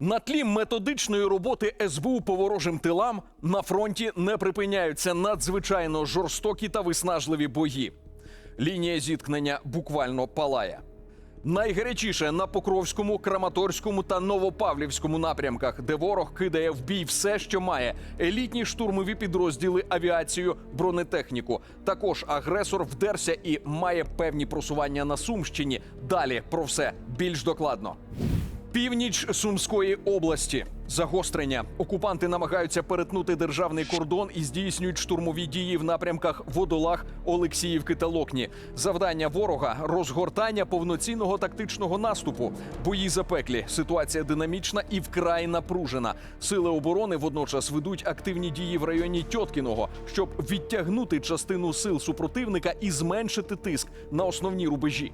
На тлі методичної роботи СБУ по ворожим тилам на фронті не припиняються надзвичайно жорстокі та виснажливі бої. Лінія зіткнення буквально палає. Найгарячіше на Покровському, Краматорському та Новопавлівському напрямках, де ворог кидає в бій все, що має: елітні штурмові підрозділи, авіацію, бронетехніку. Також агресор вдерся і має певні просування на Сумщині. Далі про все більш докладно. Північ Сумської області. Загострення. Окупанти намагаються перетнути державний кордон і здійснюють штурмові дії в напрямках Водолах, Олексіївки та Локні. Завдання ворога розгортання повноцінного тактичного наступу. Бої запеклі. Ситуація динамічна і вкрай напружена. Сили оборони водночас ведуть активні дії в районі Тьоткіного, щоб відтягнути частину сил супротивника і зменшити тиск на основні рубежі.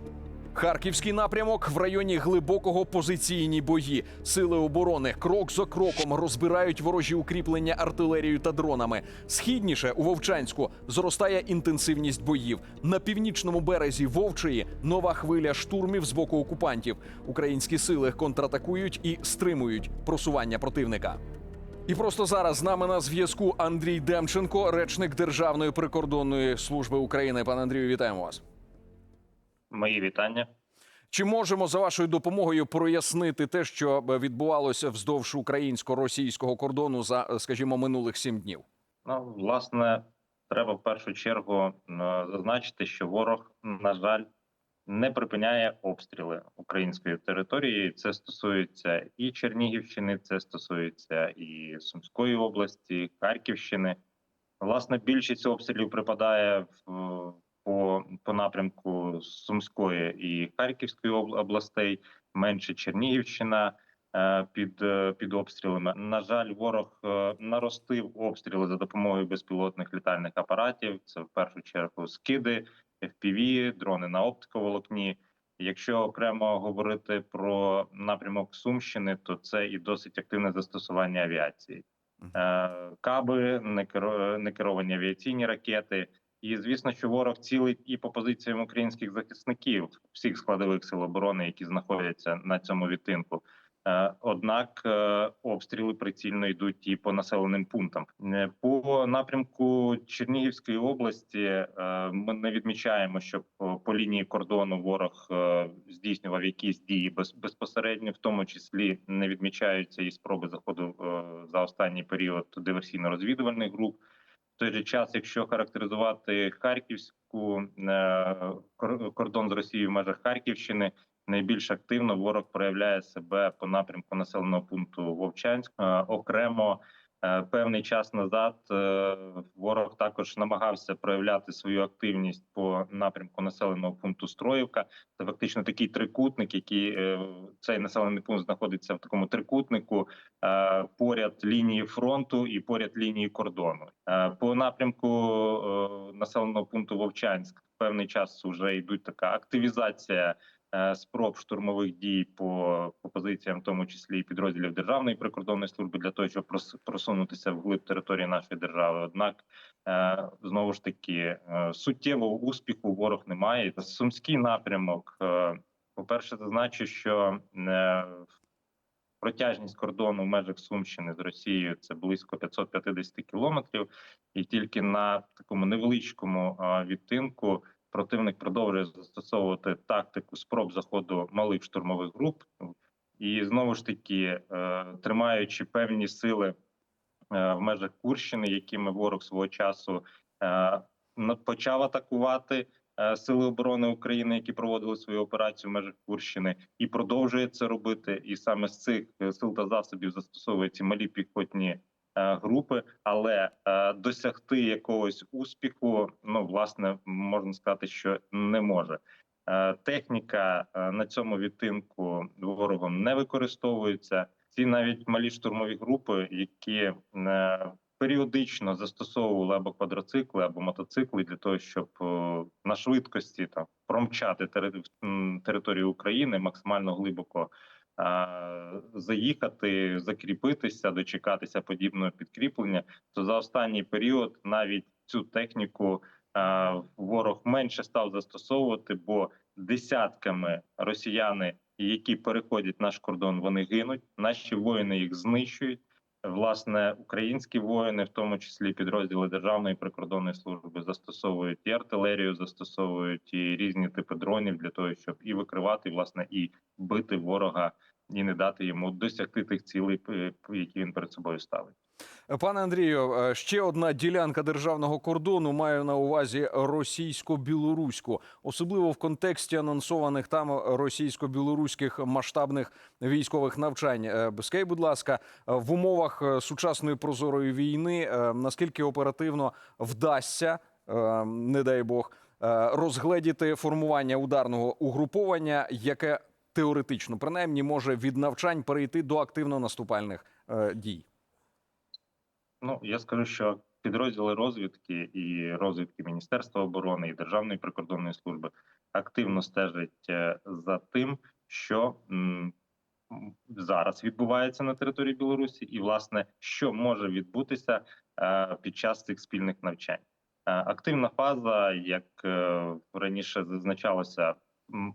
Харківський напрямок в районі глибокого позиційні бої. Сили оборони крок за кроком розбирають ворожі укріплення артилерією та дронами. Східніше у Вовчанську зростає інтенсивність боїв. На північному березі Вовчої нова хвиля штурмів з боку окупантів. Українські сили контратакують і стримують просування противника. І просто зараз з нами на зв'язку Андрій Демченко, речник Державної прикордонної служби України. Пане Андрію, вітаємо вас. Мої вітання. Чи можемо за вашою допомогою прояснити те, що відбувалося вздовж українсько-російського кордону за, скажімо, минулих сім днів? Ну, власне, треба в першу чергу е, зазначити, що ворог, на жаль, не припиняє обстріли української території. Це стосується і Чернігівщини, це стосується і Сумської області, Харківщини. Власне, більшість обстрілів припадає в по, по напрямку Сумської і Харківської областей, менше Чернігівщина е, під, е, під обстрілами. На жаль, ворог е, наростив обстріли за допомогою безпілотних літальних апаратів. Це в першу чергу скиди, FPV, дрони на оптиковолокні. Якщо окремо говорити про напрямок Сумщини, то це і досить активне застосування авіації. Каби, некеро- некеровані авіаційні ракети. І звісно, що ворог цілить і по позиціям українських захисників всіх складових сил оборони, які знаходяться на цьому відтинку. Е, Однак е, обстріли прицільно йдуть і по населеним пунктам. Е, По напрямку Чернігівської області ми не відмічаємо, що по, лінії кордону ворог здійснював якісь дії без, безпосередньо, в тому числі не відмічаються і спроби заходу за останній період диверсійно-розвідувальних груп. Той же час, якщо характеризувати харківську е, кордон з Росією в межах Харківщини, найбільш активно ворог проявляє себе по напрямку населеного пункту Вовчанськ. Е, Окремо е, певний час назад ворог також намагався проявляти свою активність по напрямку населеного пункту Строївка. Це фактично такий трикутник, який е, цей населений пункт знаходиться в такому трикутнику е, поряд лінії фронту і поряд лінії кордону. Е, По напрямку населеного пункту Вовчанськ певний час вже йдуть така активізація спроб штурмових дій по, по позиціям, в тому числі і підрозділів Державної прикордонної служби, для того, щоб прос- просунутися вглиб території нашої держави. Однак е, знову ж таки е, суттєвого успіху ворог не має. Сумський напрямок. е, По-перше, зазначу, що е, протяжність кордону в межах Сумщини з Росією це близько 550 кілометрів, і тільки на такому невеличкому відтинку противник продовжує застосовувати тактику спроб заходу малих штурмових груп, і знову ж таки, е, тримаючи певні сили е, в межах Курщини, якими ворог свого часу е, почав атакувати. Сили оборони України, які проводили свою операцію в межах Курщини, і продовжує це робити. І саме з цих сил та засобів застосовує ці малі піхотні групи, але е, досягти якогось успіху, ну власне можна сказати, що не може. Е, Техніка е, на цьому відтинку ворогом не використовується. Ці навіть малі штурмові групи, які е, періодично застосовували або квадроцикли, або мотоцикли для того, щоб е, на швидкості там промчати тери- територію України максимально глибоко е, заїхати, закріпитися, дочекатися подібного підкріплення, то за останній період навіть цю техніку е, ворог менше став застосовувати, бо десятками росіяни які переходять наш кордон, вони гинуть. Наші воїни їх знищують. Власне, українські воїни, в тому числі підрозділи Державної прикордонної служби, застосовують і артилерію, застосовують і різні типи дронів для того, щоб і викривати, власне, і бити ворога, і не дати йому досягти тих цілей, які він перед собою ставить. Пане Андрію, е, ще одна ділянка державного кордону маю на увазі російсько-білоруську, особливо в контексті анонсованих там російсько-білоруських масштабних військових навчань. Е, Скажіть, будь ласка, в умовах е, сучасної прозорої війни наскільки оперативно вдасться, не дай Бог, розгледіти формування ударного угруповання, яке теоретично принаймні може від навчань перейти до активно наступальних е, дій. Ну я скажу, що підрозділи розвідки і розвідки Міністерства оборони і Державної прикордонної служби активно стежать е, за тим, що зараз відбувається на території Білорусі, і власне що може відбутися е, під час цих спільних навчань. Е, Активна фаза, як раніше зазначалося,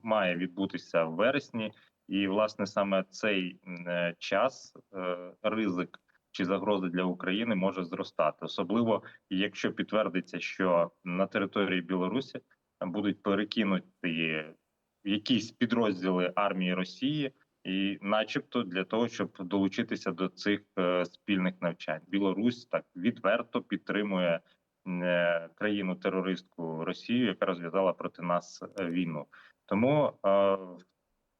має відбутися в вересні, і власне саме цей е, час е, ризик чи загрози для України може зростати, особливо якщо підтвердиться, що на території Білорусі будуть перекинуті якісь підрозділи армії Росії, і, начебто, для того, щоб долучитися до цих е, спільних навчань, Білорусь так відверто підтримує країну терористку Росію, яка розв'язала проти нас е, війну. Тому е,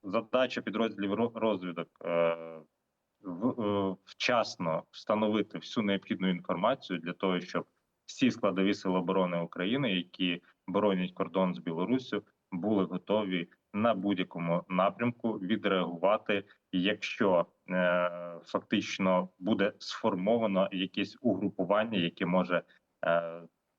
задача підрозділів ро- розвідок. Е, е, вчасно встановити всю необхідну інформацію для того, щоб всі складові сили оборони України, які боронять кордон з Білоруссю, були готові на будь-якому напрямку відреагувати, якщо е, фактично буде сформовано якесь угрупування, яке може е,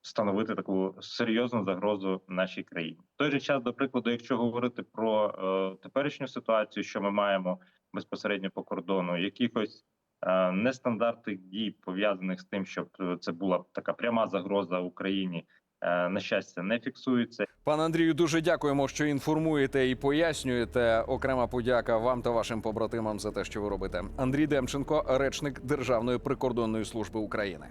становити таку серйозну загрозу нашій країні. В той же час, до прикладу, якщо говорити про е, теперішню ситуацію, що ми маємо безпосередньо по кордону, якихось е, нестандартних дій пов'язаних з тим, щоб е, це була така пряма загроза Україні. е, На щастя, не фіксується. Пане Андрію, дуже дякуємо, що інформуєте і пояснюєте. Окрема подяка вам та вашим побратимам за те, що ви робите. Андрій Демченко, речник Державної прикордонної служби України.